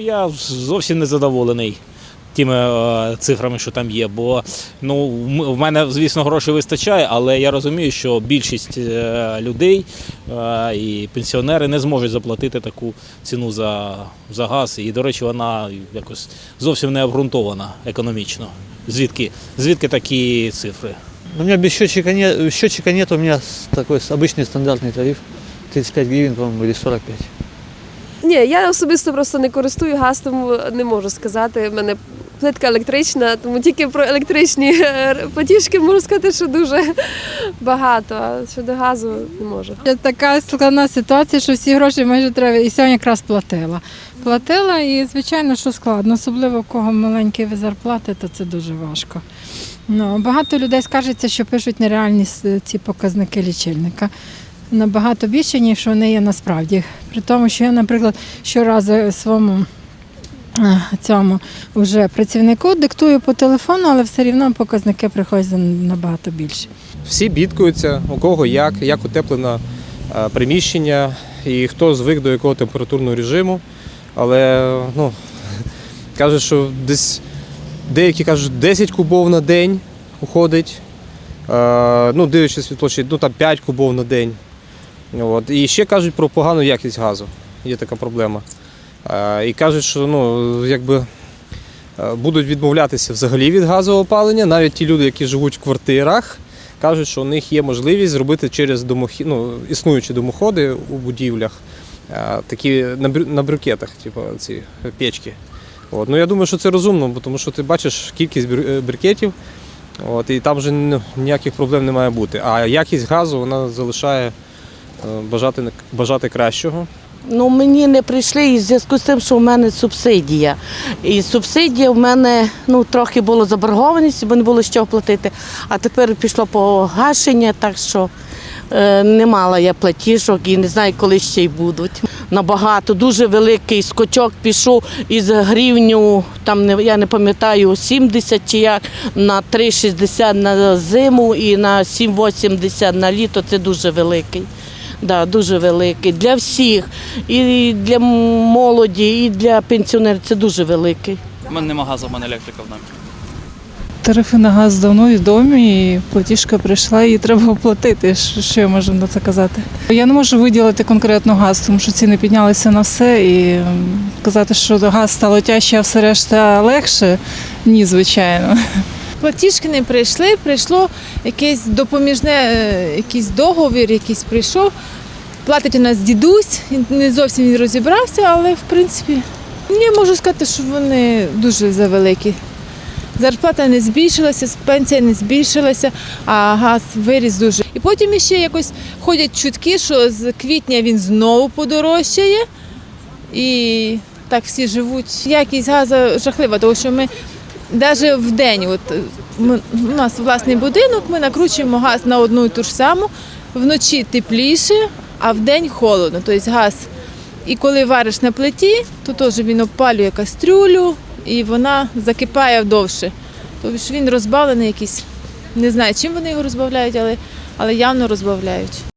я зовсім не задоволений тими е, цифрами, що там є. Бо ну, м- в мене, звісно, грошей вистачає, але я розумію, що більшість е, людей е, і пенсіонери не зможуть заплатити таку ціну за, за газ. І, до речі, вона якось зовсім не обґрунтована економічно. Звідки, звідки такі цифри? У меня без счетчика нет, счетчика нет, у меня с- такой с- обычный стандартный тариф. 35 гривен, по-моему, или 45. Ні, я особисто просто не користую газ, тому не можу сказати. У мене плитка електрична, тому тільки про електричні е, платіжки можу сказати, що дуже багато. А щодо газу не можу. Така складна ситуація, що всі гроші майже треба. І сьогодні якраз платила. Платила і, звичайно, що складно, особливо у кого маленькі зарплати, то це дуже важко. Ну, багато людей скаржиться, що пишуть нереальні ці показники лічильника. Набагато більше, ніж вони є насправді. При тому, що я, наприклад, щоразу своєму е, цьому вже працівнику диктую по телефону, але все рівно показники приходять набагато більше. Всі бідкуються, у кого як, як утеплено е, приміщення і хто звик до якого температурного режиму. Але ну, кажуть, що десь деякі кажуть 10 кубов на день уходить. Е, ну, дивлячись від площі, ну там 5 кубов на день. От. І ще кажуть про погану якість газу. Є така проблема. Е, і кажуть, що ну, якби. е, Будуть відмовлятися взагалі від газового опалення, навіть ті люди, які живуть в квартирах, кажуть, що у них є можливість зробити через домохі... ну, існуючі домоходи у будівлях, е, такі на, брю... на брюкетах, типу ці печки. От. Ну, я думаю, що це розумно, тому що ти бачиш кількість брикетів, от, і там вже ніяких проблем не має бути. А якість газу вона залишає бажати, бажати кращого. Ну, мені не прийшли із зв'язку з тим, що в мене субсидія. І субсидія в мене ну, трохи було заборгованість, бо не було що платити. А тепер пішло погашення, так що е, не мала я платіжок і не знаю, коли ще й будуть. Набагато дуже великий скочок пішов із гривню, там не я не пам'ятаю, 70 чи як на 3,60 на зиму і на 7,80 на літо. Це дуже великий. Да, дуже великий. Для всіх. І для молоді, і для пенсіонерів це дуже великий. У мене нема газу, у мене електрика в домі. Тарифи на газ давно відомі, і платіжка прийшла, і треба оплатити. Що що я можу на це казати? Я не можу виділити конкретно газ, тому що ціни піднялися на все. І казати, що газ стало тяжче, а все решта легше ні, звичайно. Платіжки не прийшли, прийшло якесь допоміжне, е, якийсь договір, якийсь прийшов. Платить у нас дідусь, не зовсім він розібрався, але в принципі я можу сказати, що вони дуже завеликі. Зарплата не збільшилася, пенсія не збільшилася, а газ виріс дуже. І потім ще якось ходять чутки, що з квітня він знову подорожчає. І так всі живуть. Якість газу жахлива, тому що ми навіть в день, от ми, у нас власний будинок, ми накручуємо газ на одну і ту ж саму. Вночі тепліше, а в день холодно. Тобто газ. І коли вариш на плиті, то теж він опалює кастрюлю і вона закипає довше. Тобто він розбавлений якийсь. Не знаю, чим вони його розбавляють, але, але явно розбавляють.